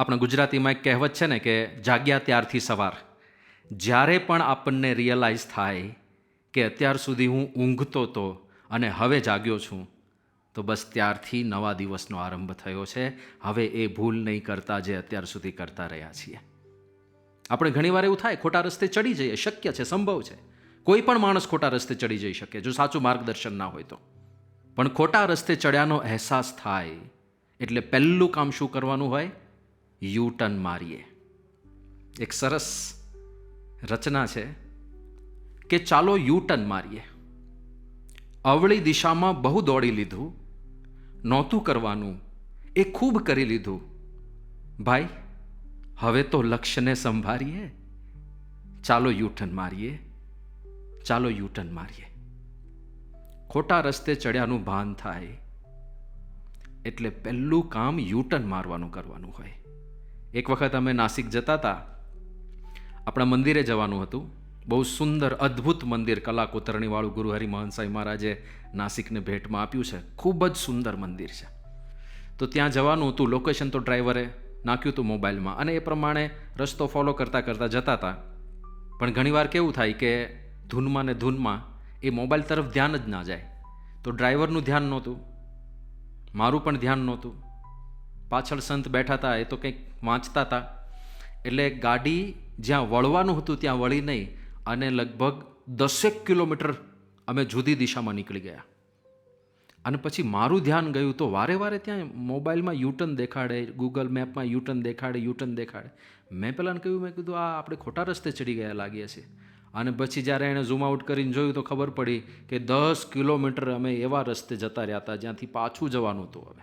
આપણા ગુજરાતીમાં એક કહેવત છે ને કે જાગ્યા ત્યારથી સવાર. જ્યારે પણ આપણને રિયલાઇઝ થાય કે અત્યાર સુધી હું ઊંઘતો તો અને હવે જાગ્યો છું, તો બસ ત્યારથી નવા દિવસનો આરંભ થયો છે. હવે એ ભૂલ નહીં કરતા જે અત્યાર સુધી કરતા રહ્યા છીએ. આપણે ઘણીવાર એવું થાય, ખોટા રસ્તે ચડી જઈએ, શક્ય છે, સંભવ છે. કોઈ પણ માણસ ખોટા રસ્તે ચડી જઈ શકે, જો સાચું માર્ગદર્શન ના હોય તો. પણ ખોટા રસ્તે ચડ્યાનો અહેસાસ થાય, એટલે પહેલું કામ શું કરવાનું હોય? યુ ટર્ન મારીએ. એક સરસ રચના છે કે ચાલો યુ ટર્ન મારીએ. અવળી દિશામાં બહુ દોડી લીધું, નહોતું કરવાનું, એ ખૂબ કરી લીધું. ભાઈ, હવે તો લક્ષ્યને સંભાળીએ. ચાલો યુટર્ન મારીએ. ચાલો યુટર્ન મારીએ. ખોટા રસ્તે ચડ્યાનું ભાન થાય. એટલે પહેલું કામ યુટર્ન મારવાનું કરવાનું હોય. એક વખત અમે નાસિક જતા હતા આપણા મંદિરે જવાનું હતું. બહુ સુંદર, અદ્ભુત મંદિર કલા કોતરણીવાળું ગુરુ હરિમોહન સાંઈ મહારાજે નાસિકને ભેટમાં આપ્યું છે. ખૂબ જ સુંદર મંદિર છે. તો ત્યાં જવાનું હતું. લોકેશન તો ડ્રાઈવરે નાખ્યું હતું મોબાઈલમાં અને એ પ્રમાણે રસ્તો ફોલો કરતાં કરતાં જતા હતા પણ ઘણીવાર કેવું થાય કે ધૂનમાં ને ધૂનમાં એ મોબાઈલ તરફ ધ્યાન જ ના જાય. તો ડ્રાઈવરનું ધ્યાન નહોતું. મારું પણ ધ્યાન નહોતું. પાછળ સંત બેઠા હતા, એ તો કંઈક વાંચતા હતા. એટલે ગાડી જ્યાં વળવાનું હતું ત્યાં વળી નહીં, અને લગભગ દસેક કિલોમીટર અમે જુદી દિશામાં નીકળી ગયા. અને પછી મારું ધ્યાન ગયું તો વારે વારે ત્યાં મોબાઈલમાં યુટર્ન દેખાડે ગૂગલ મેપમાં યુટર્ન દેખાડે યુટર્ન દેખાડે. મેં પહેલાંને કહ્યું, મેં કીધું, આ આપણે ખોટા રસ્તે ચડી ગયા લાગીએ છીએ. અને પછી જ્યારે એણે ઝૂમ આઉટ કરીને જોયું તો ખબર પડી કે દસ કિલોમીટર અમે એવા રસ્તે જતા રહ્યા હતા જ્યાંથી પાછું જવાનું હતું હવે.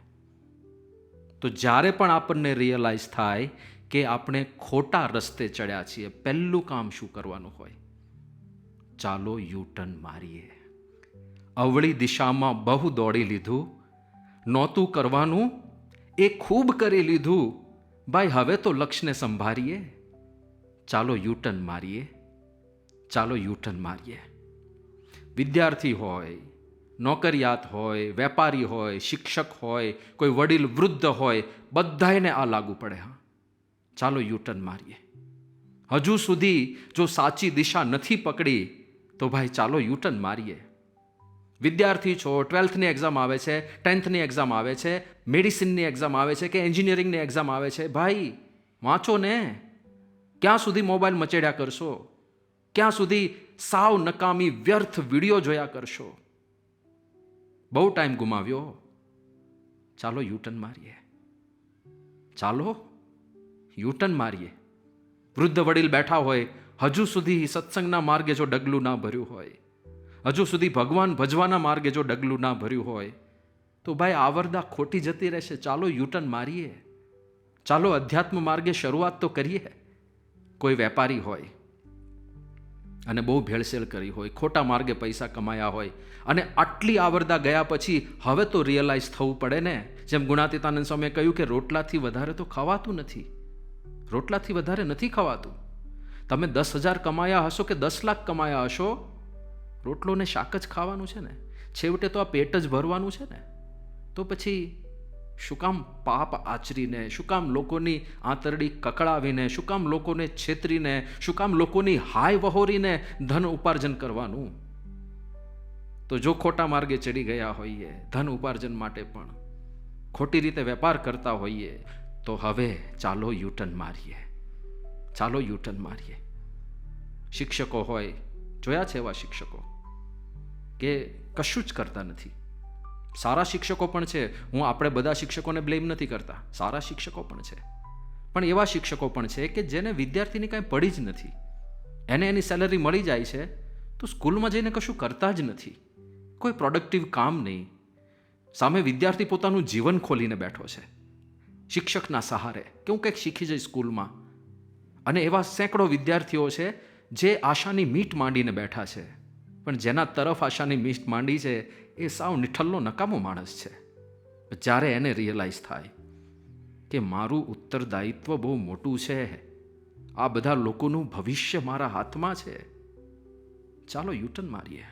તો જ્યારે પણ આપણને રિયલાઇઝ થાય કે આપણે ખોટા રસ્તે ચડ્યા છીએ, પહેલું કામ શું કરવાનું હોય? ચાલો યુ ટર્ન મારીએ. અવળી દિશામાં બહુ દોડી લીધું. નહોતું કરવાનું, એ ખૂબ કરી લીધું. ભાઈ, હવે તો લક્ષ્યને સંભાળીએ. ચાલો યુ ટર્ન મારીએ. ચાલો યુ ટર્ન મારીએ. વિદ્યાર્થી હોય નોકરિયાત હોય, વેપારી હોય, શિક્ષક હોય, કોઈ વડીલ વૃદ્ધ હોય બધાને આ લાગુ પડે, હા. ચાલો યુ ટર્ન મારીએ. હજુ સુધી જો સાચી દિશા નથી પકડી, તો ભાઈ ચાલો યુ ટર્ન મારીએ. વિદ્યાર્થી છો, ટ્વેલ્થની એક્ઝામ આવે છે, ટેન્થની એક્ઝામ આવે છે, મેડિસિનની એક્ઝામ આવે છે કે એન્જિનિયરિંગની એક્ઝામ આવે છે, ભાઈ વાંચો ને. ક્યાં સુધી મોબાઈલ મચેડ્યા કરશો? ક્યાં સુધી સાવ નકામી વ્યર્થ વીડિયો જોયા કરશો? બહુ ટાઈમ ગુમાવ્યો. ચાલો યુટર્ન મારીએ. ચાલો યુટર્ન મારીએ. વૃદ્ધ વડીલ બેઠા હોય, હજુ સુધી સત્સંગના માર્ગે જો ડગલું ના ભર્યું હોય, હજુ સુધી ભગવાન ભજવાના માર્ગે જો ડગલું ના ભર્યું હોય, તો ભાઈ આવરદા ખોટી જતી રહેશે. ચાલો યુટર્ન મારીએ. ચાલો અધ્યાત્મ માર્ગે શરૂઆત તો કરીએ. કોઈ વેપારી હોય અને બહુ ભેળસેળ કરી હોય, ખોટા માર્ગે પૈસા કમાયા હોય. અને આટલી આવરદા ગયા પછી હવે તો રિયલાઇઝ થવું પડે ને. જેમ ગુણાતીતાનંદ સ્વામીએ કહ્યું કે રોટલાથી વધારે તો ખવાતું નથી. રોટલાથી વધારે નથી ખવાતું. તમે દસ હજાર કમાયા હશો કે દસ લાખ કમાયા હશો? રોટલો ને શાક જ ખાવાનું છે ને. છેવટે તો આ પેટ જ ભરવાનું છે ને. તો પછી શું કામ પાપ આચરીને, શું કામ લોકોની આંતરડી કકડાવીને શું કામ લોકોને છેતરીને, શું કામ લોકોની હાય વહોરીને ધન ઉપાર્જન કરવાનું? તો જો ખોટા માર્ગે ચડી ગયા હોઈએ, ધન ઉપાર્જન માટે પણ, ખોટી રીતે વેપાર કરતા હોઈએ, તો હવે ચાલો યુટર્ન મારીએ. ચાલો યુટર્ન મારીએ. શિક્ષકો હોય, જોયા છે એવા શિક્ષકો, કે કશું જ કરતા નથી. સારા શિક્ષકો પણ છે. હું આપણે બધા શિક્ષકોને બ્લેમ નથી કરતા. સારા શિક્ષકો પણ છે. પણ એવા શિક્ષકો પણ છે કે જેને વિદ્યાર્થીની કાંઈ પડી જ નથી. એને એની સેલરી મળી જાય છે તો સ્કૂલમાં જઈને કશું કરતા જ નથી. કોઈ પ્રોડક્ટિવ કામ નહીં. સામે વિદ્યાર્થી પોતાનું જીવન ખોલીને બેઠો છે. શિક્ષકના સહારે કે હું કંઈક શીખી જઈશ સ્કૂલમાં. અને એવા સેંકડો વિદ્યાર્થીઓ છે જે આશાની મીટ માંડીને બેઠા છે. પણ જેના તરફ આશાની મીટ માંડી છે એ સાવ નિઠલ્લો નકામો માણસ છે. જ્યારે એને રિયલાઇઝ થાય કે મારું ઉત્તરદાયિત્વ બહુ મોટું છે. આ બધા લોકોનું ભવિષ્ય મારા હાથમાં છે. ચાલો યુટર્ન મારીએ.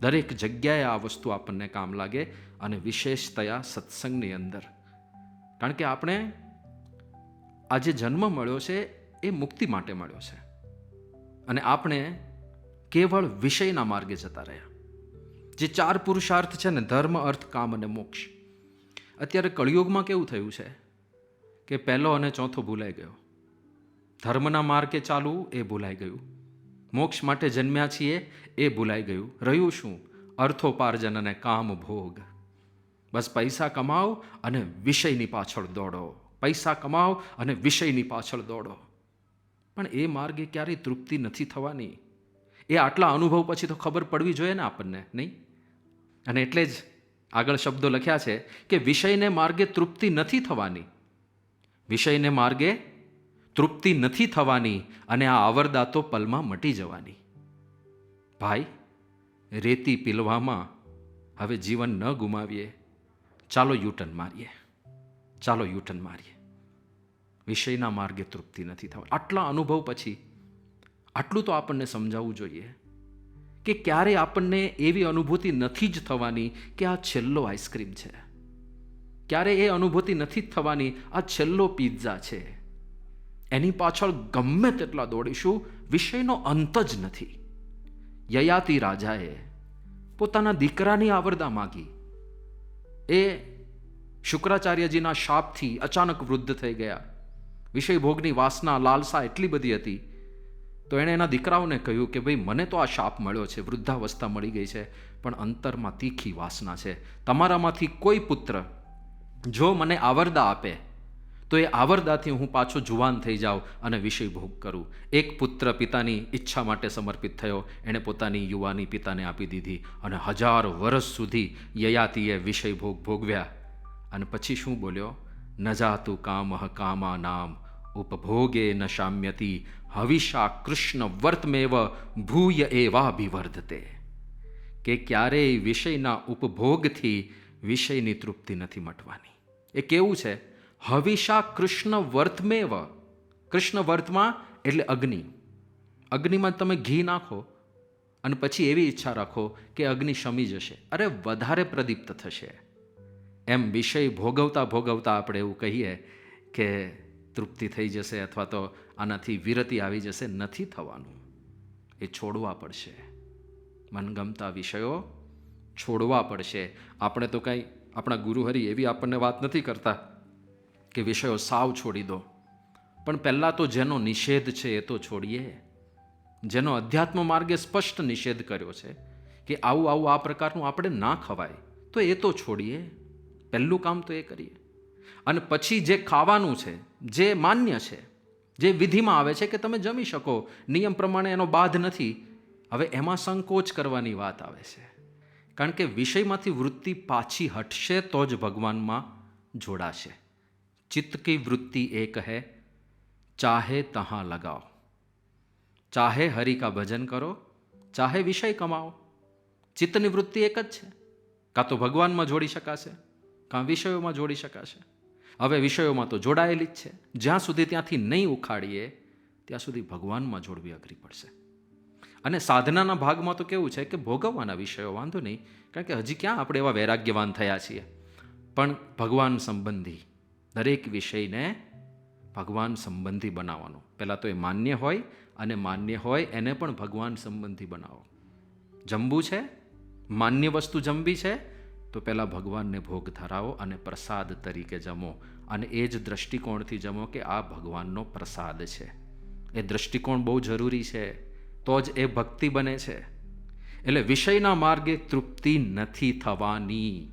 દરેક જગ્યાએ આ વસ્તુ આપણને કામ લાગે અને વિશેષતયા સત્સંગની અંદર. કારણ કે આપણે આ જે જન્મ મળ્યો છે, એ મુક્તિ માટે મળ્યો છે. અને આપણે કેવળ વિષયના માર્ગે જતા રહ્યા. જે ચાર પુરુષાર્થ છે ને, ધર્મ, અર્થ, કામ અને મોક્ષ. અત્યારે કળિયુગમાં કેવું થયું છે કે પહેલો અને ચોથો ભૂલાઈ ગયો. ધર્મના માર્ગે ચાલવું એ ભૂલાઈ ગયું. મોક્ષ માટે જન્મ્યા છીએ એ ભૂલાઈ ગયું. રહ્યું શું? અર્થોપાર્જન અને કામ ભોગ. બસ પૈસા કમાઓ અને વિષયની પાછળ દોડો. પૈસા કમાઓ અને વિષયની પાછળ દોડો. પણ એ માર્ગે ક્યારેય તૃપ્તિ નથી થવાની. એ આટલા અનુભવ પછી તો ખબર પડવી જોઈએ ને આપણને, નહીં? અને એટલે જ આગળ શબ્દો લખ્યા છે કે વિષયને માર્ગે તૃપ્તિ નથી થવાની. વિષયને માર્ગે તૃપ્તિ નથી થવાની અને આ આવરદાતો પલમાં મટી જવાની. ભાઈ, રેતી પીલવામાં હવે જીવન ન ગુમાવીએ. ચાલો યુટર્ન મારીએ. ચાલો યુટર્ન મારીએ. વિષયના માર્ગે તૃપ્તિ નથી થવા આટલા અનુભવ પછી આટલું તો આપણને સમજાવવું જોઈએ. કે ક્યારે આપણને એવી અનુભૂતિ નથી જ થવાની કે આ છેલ્લો આઈસ્ક્રીમ છે? ક્યારે એ અનુભૂતિ નથી જ થવાની, આ છેલ્લો પિઝા છે? એની પાછળ ગમે તેટલા દોડીશું, વિષયનો અંત જ નથી. યયાતિ રાજાએ પોતાના દીકરાની આવરદા માગી. એ શુક્રાચાર્યજીના શાપથી અચાનક વૃદ્ધ થઈ ગયા. વિષય ભોગની વાસના લાલસા એટલી બધી હતી તો એણે એના દીકરાઓને કહ્યું કે ભાઈ, મને તો આ શાપ મળ્યો છે, વૃદ્ધાવસ્થા મળી ગઈ છે, પણ અંતરમાં તીખી વાસના છે. તમારામાંથી કોઈ પુત્ર જો મને આવરદા આપે, તો એ આવરદાથી હું પાછો જુવાન થઈ જાઉં અને વિષય ભોગ કરું. એક પુત્ર પિતાની ઈચ્છા માટે સમર્પિત થયો. એણે પોતાની યુવાની પિતાને આપી દીધી અને હજાર વર્ષ સુધી યયાતિએ વિષય ભોગ ભોગવ્યા. અને પછી શું બોલ્યો? નજાતું કામ કામા નામ ઉપભોગે ન શામ્યતી હવિષા કૃષ્ણ વર્તમેવ ભૂય એવાભિવર્ધતે કે ક્યારેય વિષયના ઉપભોગથી વિષયની તૃપ્તિ નથી મટવાની એ કેવું છે હવિષા કૃષ્ણ વર્તમેવ કૃષ્ણ વર્તમાં એટલે અગ્નિ અગ્નિમાં તમે ઘી નાખો અને પછી એવી ઈચ્છા રાખો કે અગ્નિ શમી જશે અરે વધારે પ્રદીપ્ત થશે એમ વિષય ભોગવતા ભોગવતા આપણે એવું કહીએ કે તૃપ્તિ થઈ જશે અથવા તો આનાથી વિરતિ આવી જશે, નથી થવાનું. એ છોડવા પડશે. મનગમતા વિષયો છોડવા પડશે. આપણે તો કંઈ આપણા ગુરુહરિ એવી આપણને વાત નથી કરતા કે વિષયો સાવ છોડી દો. પણ પહેલાં તો જેનો નિષેધ છે એ તો છોડીએ. જેનો અધ્યાત્મ માર્ગે સ્પષ્ટ નિષેધ કર્યો છે કે આવું આવું આ પ્રકારનું આપણે ના ખવાય, તો એ તો છોડીએ. પહેલું કામ તો એ કરીએ. અને પછી જે ખાવાનું છે, જે માન્ય છે, જે વિધિમાં આવે છે કે તમે જમી શકો, નિયમ પ્રમાણે એનો બાધ નથી, હવે એમાં સંકોચ કરવાની વાત આવે છે. કારણ કે વિષયમાંથી વૃત્તિ પાછી હટશે તો જ ભગવાનમાં જોડાશે. ચિત્ત કી વૃત્તિ એક કહે ચાહે તહાં લગાઓ. ચાહે હરિ કા ભજન કરો, ચાહે વિષય કમાઓ. ચિત્તની વૃત્તિ એક જ છે. કાં તો ભગવાનમાં જોડી શકાશે, કાં વિષયોમાં જોડી શકાશે. હવે વિષયોમાં તો જોડાયેલી જ છે. જ્યાં સુધી ત્યાંથી નહીં ઉખાડીએ, ત્યાં સુધી ભગવાનમાં જોડવી અઘરી પડશે. અને સાધનાના ભાગમાં તો કેવું છે કે ભોગવવાના વિષયો, વાંધો નહીં, કારણ કે હજી ક્યાં આપણે એવા વૈરાગ્યવાન થયા છીએ. પણ ભગવાન સંબંધી, દરેક વિષયને ભગવાન સંબંધી બનાવવાનો. પહેલાં તો એ માન્ય હોય અને માન્ય હોય એને પણ ભગવાન સંબંધી બનાવો. જમવું છે, માન્ય વસ્તુ જમવી છે તો પહેલાં ભગવાનને ભોગ ધરાવો અને પ્રસાદ તરીકે જમો અને એ જ દ્રષ્ટિકોણથી જમો કે આ ભગવાનનો પ્રસાદ છે. એ દ્રષ્ટિકોણ બહુ જરૂરી છે. તો જ એ ભક્તિ બને છે. એટલે વિષયના માર્ગે તૃપ્તિ નથી થવાની.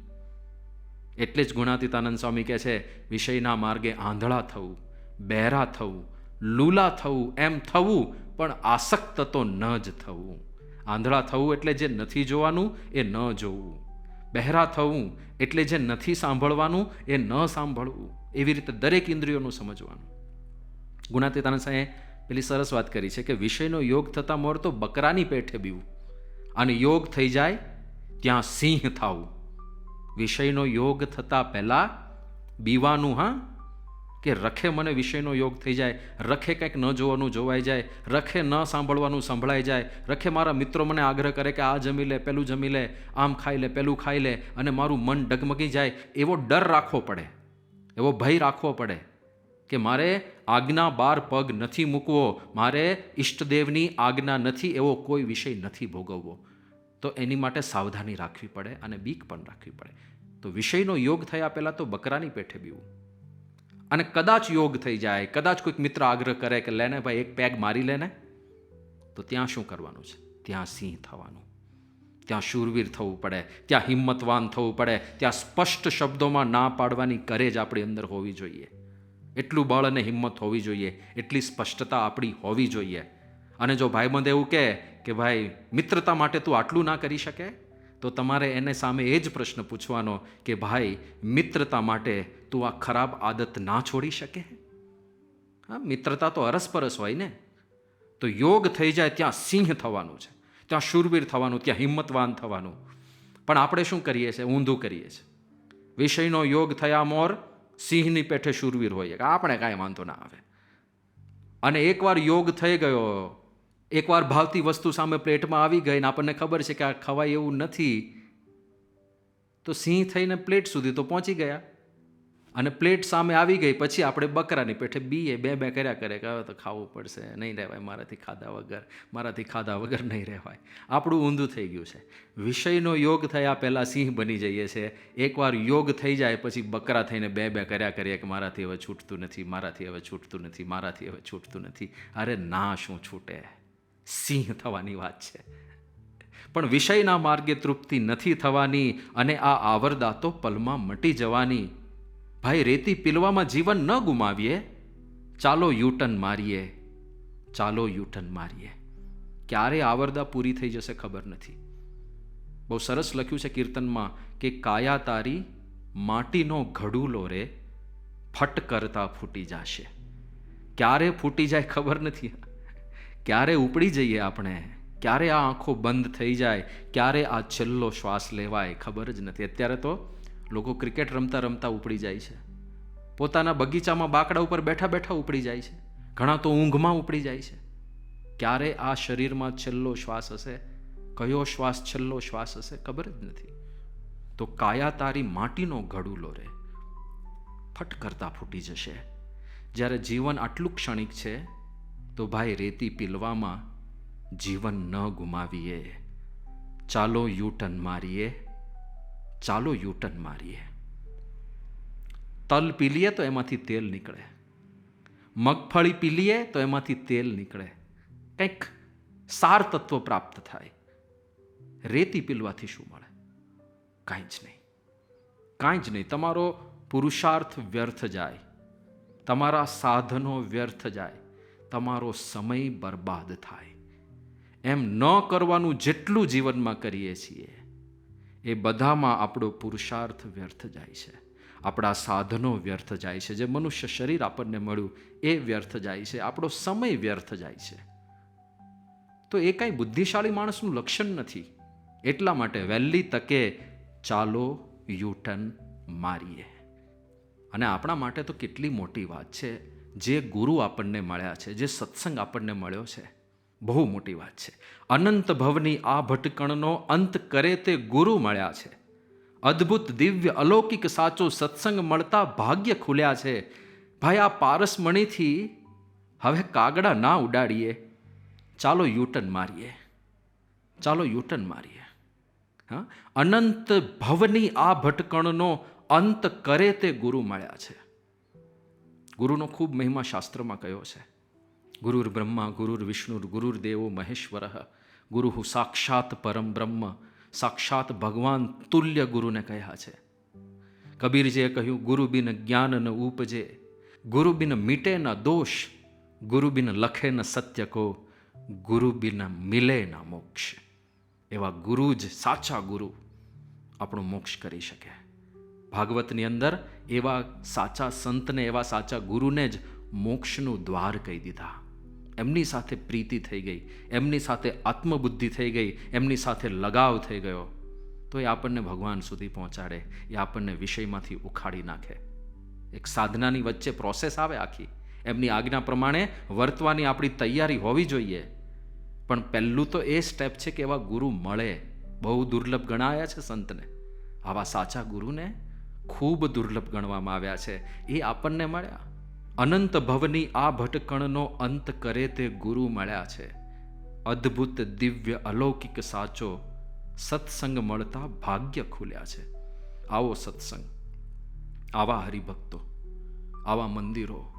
એટલે જ ગુણાતીતાનંદ સ્વામી કહે છે, વિષયના માર્ગે આંધળા થવું બહેરા થવું, લૂલા થવું, એમ થવું, પણ આસક્ત તો ન જ થવું. આંધળા થવું એટલે જે નથી જોવાનું, એ ન જોવું. બહેરા થવું એટલે જે નથી સાંભળવાનું એ ન સાંભળવું. એવી રીતે દરેક ઇન્દ્રિયોનું સમજવાનું. ગુણાતીતાનંદ સાહેબ પેલી સરસ વાત કરી છે કે વિષયનો યોગ થતાં મોર તો બકરાની પેઠે બીવું. અને યોગ થઈ જાય ત્યાં સિંહ થાવું. વિષયનો યોગ થતાં પહેલાં બીવાનું, હા કે રખે મને વિષયનો યોગ થઈ જાય, રખે કંઈક ન જોવાનું જોવાઈ જાય, રખે ન સાંભળવાનું સંભળાઈ જાય, રખે મારા મિત્રો મને આગ્રહ કરે કે આ જમી લે, પેલું જમી લે, આમ ખાઈ લે, પેલું ખાઈ લે, અને મારું મન ડગમગી જાય, એવો ડર રાખવો પડે, એવો ભય રાખવો પડે કે મારે આજ્ઞા બાર પગ નથી મૂકવો, મારે ઈષ્ટદેવની આજ્ઞા નથી, એવો કોઈ વિષય નથી ભોગવવો. તો એની માટે સાવધાની રાખવી પડે અને બીક પણ રાખવી પડે. તો વિષયનો યોગ થયા પહેલાં તો બકરાની પેઠે બીવું. અને કદાચ યોગ થઈ જાય, કદાચ કોઈક મિત્ર આગ્રહ કરે કે લેને ભાઈ, એક પેગ મારી લેને તો ત્યાં શું કરવાનું છે? ત્યાં સિંહ થવાનું. ત્યાં શૂરવીર થવું પડે, ત્યાં હિંમતવાન થવું પડે, ત્યાં સ્પષ્ટ શબ્દોમાં ના પાડવાની કરેજ આપણી અંદર હોવી જોઈએ. એટલું બળ અને હિંમત હોવી જોઈએ, એટલી સ્પષ્ટતા આપણી હોવી જોઈએ. અને જો ભાઈબંધ એવું કહે કે ભાઈ, મિત્રતા માટે તું આટલું ના કરી શકે? તો તમારે એને સામે એ જ પ્રશ્ન પૂછવાનો કે ભાઈ, મિત્રતા માટે તું આ ખરાબ આદત ના છોડી શકે? હા, મિત્રતા તો અરસપરસ હોય ને. તો યોગ થઈ જાય ત્યાં સિંહ થવાનું છે. ત્યાં શૂરવીર થવાનું, ત્યાં હિંમતવાન થવાનું. પણ આપણે શું કરીએ છીએ? ઊંધું કરીએ છીએ. વિષયનો યોગ થયા મોર સિંહની પેઠે શૂરવીર હોઈએ આપણે કાંઈ વાંધો ના આવે. અને એકવાર યોગ થઈ ગયો એકવાર ભાવતી વસ્તુ સામે પ્લેટમાં આવી ગઈ ને આપણને ખબર છે કે આ ખવાય એવું નથી. તો સિંહ થઈને પ્લેટ સુધી તો પહોંચી ગયા. અને પ્લેટ સામે આવી ગઈ, પછી આપણે બકરાની પેઠે બીએ, બે બે કર્યા કરે કે હવે તો ખાવું પડશે. નહીં રહેવાય મારાથી ખાધા વગર. મારાથી ખાધા વગર નહીં રહેવાય. આપણું ઊંધું થઈ ગયું છે. વિષયનો યોગ થયા પહેલાં સિંહ બની જઈએ છે. એકવાર યોગ થઈ જાય, પછી બકરા થઈને બે બે કર્યા કરીએ કે મારાથી હવે છૂટતું નથી, મારાથી હવે છૂટતું નથી, મારાથી હવે છૂટતું નથી. અરે ના, શું છૂટે? સિંહ થવાની વાત છે. પણ વિષયના માર્ગે તૃપ્તિ નથી થવાની અને આ આવરદા તો પલમાં મટી જવાની. ભાઈ, રેતી પીલવામાં જીવન ન ગુમાવીએ. ચાલો યુટન મારીએ. ચાલો યુટન મારીએ. ક્યારે આવરદા પૂરી થઈ જશે ખબર નથી. બહુ સરસ લખ્યું છે કીર્તનમાં કે કાયા તારી માટીનો ઘડુલો રે, ફટ કરતા ફૂટી જશે. ક્યારે ફૂટી જાય ખબર નથી. ક્યારે ઉપડી જઈએ આપણે? ક્યારે આ આંખો બંધ થઈ જાય? ક્યારે આ છેલ્લો શ્વાસ લેવાય? ખબર જ નથી. અત્યારે તો લોકો ક્રિકેટ રમતા રમતા ઉપડી જાય છે. પોતાના બગીચામાં બાકડા ઉપર બેઠા બેઠા ઉપડી જાય છે. ઘણા તો ઊંઘમાં ઉપડી જાય છે. ક્યારે આ શરીરમાં છેલ્લો શ્વાસ હશે? કયો શ્વાસ છેલ્લો શ્વાસ હશે? ખબર જ નથી. તો કાયા તારી માટીનો ઘડુલો રે. ફટ કરતા ફૂટી જશે. જ્યારે જીવન આટલું ક્ષણિક છે તો ભાઈ રેતી પીલવામાં જીવન ન ગુમાવીએ. ચાલો યુટન મારીએ. ચાલો યુટન મારીએ. તલ પી લઈએ તો એમાંથી તેલ નીકળે. મગફળી પી લઈએ તો એમાંથી તેલ નીકળે. કંઈક સાર તત્વ પ્રાપ્ત થાય. રેતી પીલવાથી શું મળે? કાંઈ જ નહીં. કાંઈ જ નહીં. તમારો પુરુષાર્થ વ્યર્થ જાય. તમારા સાધનો વ્યર્થ જાય. તમારો સમય બરબાદ થાય. એમ ન કરવાનું જેટલું જીવનમાં કરીએ છીએ, એ બધામાં આપણો પુરુષાર્થ વ્યર્થ જાય છે. આપણા સાધનો વ્યર્થ જાય છે. જે મનુષ્ય શરીર આપણને મળ્યું, એ વ્યર્થ જાય છે. આપણો સમય વ્યર્થ જાય છે. તો એ કાંઈ બુદ્ધિશાળી માણસનું લક્ષણ નથી. એટલા માટે વહેલી તકે ચાલો યુટર્ન મારીએ. અને આપણા માટે તો કેટલી મોટી વાત છે. જે ગુરુ આપણને મળ્યા છે, જે સત્સંગ આપણને મળ્યો છે, બહુ મોટી વાત છે. અનંત ભવની આ ભટકણનો અંત કરે તે ગુરુ મળ્યા છે. અદ્ભુત દિવ્ય અલૌકિક સાચો સત્સંગ મળતા ભાગ્ય ખુલ્યા છે. ભાઈ, આ પારસમણીથી હવે કાગડા ના ઉડાડીએ. ચાલો યુટર્ન મારીએ. ચાલો યુટર્ન મારીએ. હા? અનંત ભવની આ ભટકણનો અંત કરે તે ગુરુ મળ્યા છે. ગુરુનો ખૂબ મહિમા શાસ્ત્રમાં કયો છે? ગુરુર બ્રહ્મા, ગુરુર વિષ્ણુર ગુરુર દેવો, મહેશ્વર, ગુરુ સાક્ષાત પરમ બ્રહ્મ, સાક્ષાત ભગવાન તુલ્ય ગુરુને કહ્યા છે. કબીરજીએ કહ્યું, ગુરુ બિન જ્ઞાન ન ઉપજે, ગુરુ બિન મીટે ન દોષ, ગુરુ બિન લખે ન સત્ય કો, ગુરુ બિન મિલે ન મોક્ષ. એવા ગુરુ જ સાચા ગુરુ આપણું મોક્ષ કરી શકે. ભાગવતની અંદર એવા સાચા સંતને, એવા સાચા ગુરુને જ મોક્ષનું દ્વાર કહી દીધા. એમની સાથે પ્રીતિ થઈ ગઈ, એમની સાથે આત્મબુદ્ધિ થઈ ગઈ, એમની સાથે લગાવ થઈ ગયો. તો એ આપણને ભગવાન સુધી પહોંચાડે, એ આપણને વિષયમાંથી ઉખાડી નાખે. એક સાધનાની વચ્ચે પ્રોસેસ આવે આખી. એમની આજ્ઞા પ્રમાણે વર્તવાની આપણી તૈયારી હોવી જોઈએ. પણ પહેલું તો એ સ્ટેપ છે કે એવા ગુરુ મળે. બહુ દુર્લભ ગણાયા છે સંતને. આવા સાચા ગુરુને ખૂબ દુર્લભ ગણવામાં આવ્યા છે. એ આપણને મળ્યા? અનંત ભવની આ ભટકણનો અંત કરે તે ગુરુ મળ્યા છે. અદ્ભુત દિવ્ય અલૌકિક સાચો સત્સંગ મળતા ભાગ્ય ખુલ્યા છે. આવો સત્સંગ. આવા હરિભક્તો, આવા મંદિરો,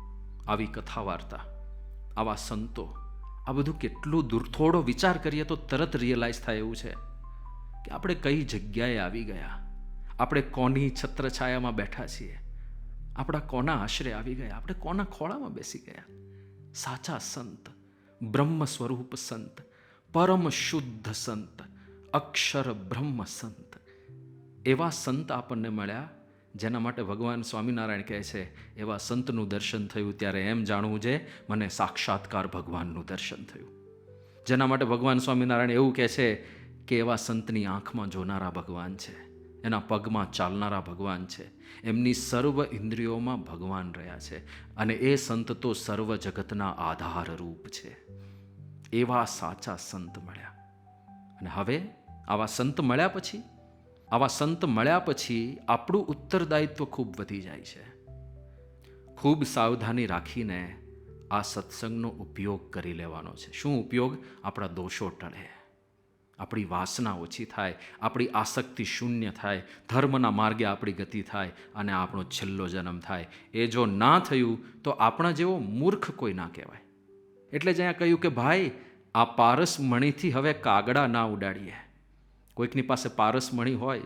આવી કથા વાર્તા આવા સંતો, આ બધું કેટલું દૂર, થોડો વિચાર કરીએ તો તરત રિયલાઇઝ થાય એવું છે કે આપણે કઈ જગ્યાએ આવી ગયા? આપણે કોની છત્રછાયામાં બેઠા છીએ? આપણા કોના આશરે આવી ગયા? આપણે કોના ખોળામાં બેસી ગયા? સાચા સંત, બ્રહ્મ સ્વરૂપ સંત, પરમ શુદ્ધ સંત, અક્ષર બ્રહ્મ સંત. એવા સંત આપણને મળ્યા જેના માટે ભગવાન સ્વામિનારાયણ કહે છે, એવા સંતનું દર્શન થયું ત્યારે એમ જાણવું છે, મને સાક્ષાત્કાર ભગવાનનું દર્શન થયું. જેના માટે ભગવાન સ્વામિનારાયણ એવું કહે છે કે એવા સંતની આંખમાં જોનારા ભગવાન છે. એના પગમાં ચાલનારા ભગવાન છે. એમની સર્વ ઇન્દ્રિયોમાં ભગવાન રહ્યા છે અને એ સંત તો સર્વ જગતના આધાર રૂપ છે. એવા સાચા સંત મળ્યા. અને હવે આવા સંત મળ્યા પછી, આવા સંત મળ્યા પછી આપણું ઉત્તરદાયિત્વ ખૂબ વધી જાય છે. ખૂબ સાવધાની રાખીને આ સત્સંગનો ઉપયોગ કરી લેવાનો છે. શું ઉપયોગ? આપણા દોષો ટળે. આપણી વાસના ઓછી થાય, આપણી આસક્તિ શૂન્ય થાય, ધર્મના માર્ગે આપણી ગતિ થાય અને આપણો છેલ્લો જન્મ થાય. એ જો ના થયું તો આપણા જેવો મૂર્ખ કોઈ ના કહેવાય. એટલે જ અહીંયા કહ્યું કે ભાઈ, આ પારસ મણીથી હવે કાગડા ના ઉડાડીએ. કોઈકની પાસે પારસમણી હોય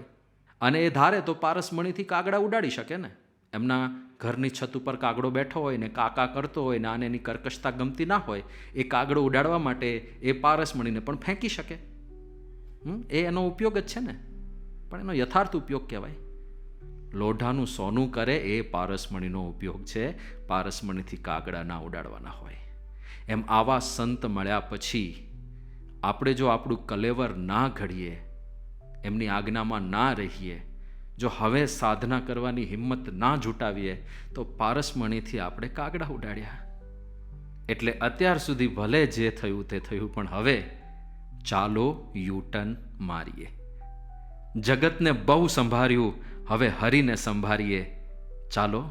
અને એ ધારે તો પારસમણીથી કાગડા ઉડાડી શકે ને. એમના ઘરની છત ઉપર કાગડો બેઠો હોય ને કાકા કરતો હોય ને આને એની કર્કશતા ગમતી ના હોય, એ કાગડો ઉડાડવા માટે એ પારસમણીને પણ ફેંકી શકે. એ એનો ઉપયોગ જ છે ને? પણ એનો યથાર્થ ઉપયોગ કહેવાય. લોઢાનું સોનું કરે એ પારસમણીનો ઉપયોગ છે. પારસમણીથી કાગડા ના ઉડાડવાના હોય. એમ આવા સંત મળ્યા પછી આપણે જો આપણું કલેવર ના ઘડીએ, એમની આજ્ઞામાં ના રહીએ, જો હવે સાધના કરવાની હિંમત ના જુટાવીએ, તો પારસમણીથી આપણે કાગડા ઉડાડ્યા. એટલે અત્યાર સુધી ભલે જે થયું તે થયું, પણ હવે ચાલો યુટર્ન મારીએ. જગતને બહુ સંભાળ્યું હવે હરીને સંભાળીએ ચાલો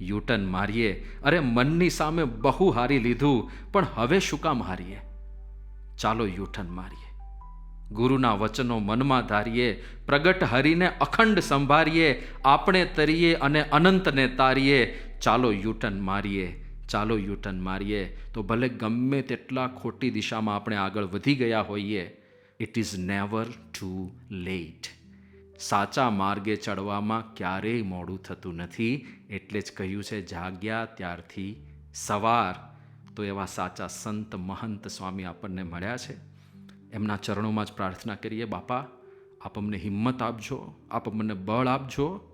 યુટર્ન મારીએ. અરે, મનની સામે બહુ હારી લીધું, પણ હવે શું કામ હારીએ? ચાલો યુટર્ન મારીએ. ગુરુના વચનો મનમાં ધારીએ, પ્રગટ હરીને અખંડ સંભાળીએ આપણે તરીએ અને અનંતને તારીએ. ચાલો યુટર્ન મારીએ. ચાલો યુટર્ન મારીએ. તો ભલે ગમે તેટલા ખોટી દિશામાં આપણે આગળ વધી ગયા હોઈએ it is never too late સાચા માર્ગે ચડવામાં ક્યારેય મોડું થતું નથી. એટલે જ કહ્યું છે, જાગ્યા ત્યારથી સવાર. તો એવા સાચા સંત મહંત સ્વામી આપણને મળ્યા છે. એમના ચરણોમાં જ પ્રાર્થના કરીએ, બાપા, આપ અમને હિંમત આપજો, આપ અમને બળ આપજો.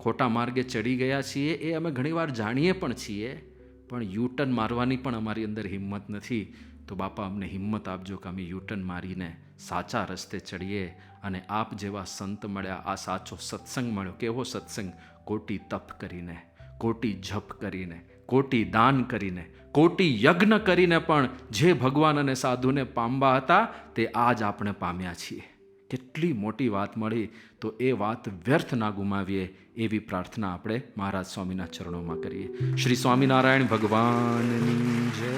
ખોટા માર્ગે ચડી ગયા છીએ, એ અમે ઘણીવાર જાણીએ પણ છીએ. પણ યુટર્ન મારવાની પણ અમારી અંદર હિંમત નથી. તો બાપા, અમને હિંમત આપજો કે અમે યુટર્ન મારીને સાચા રસ્તે ચડીએ અને આપ જેવા સંત મળ્યા, આ સાચો સત્સંગ મળ્યો. કેવો સત્સંગ? કોટી તપ કરીને, કોટી જપ કરીને, કોટી દાન કરીને, કોટી યજ્ઞ કરીને પણ જે ભગવાન અને સાધુને પામવા હતા તે આજ આપણે પામ્યા છીએ. કેટલી મોટી વાત મળી, તો એ વાત વ્યર્થ ના ગુમાવીએ એવી પ્રાર્થના આપણે મહારાજ સ્વામીના ચરણોમાં કરીએ. શ્રી સ્વામિનારાયણ ભગવાનની જય.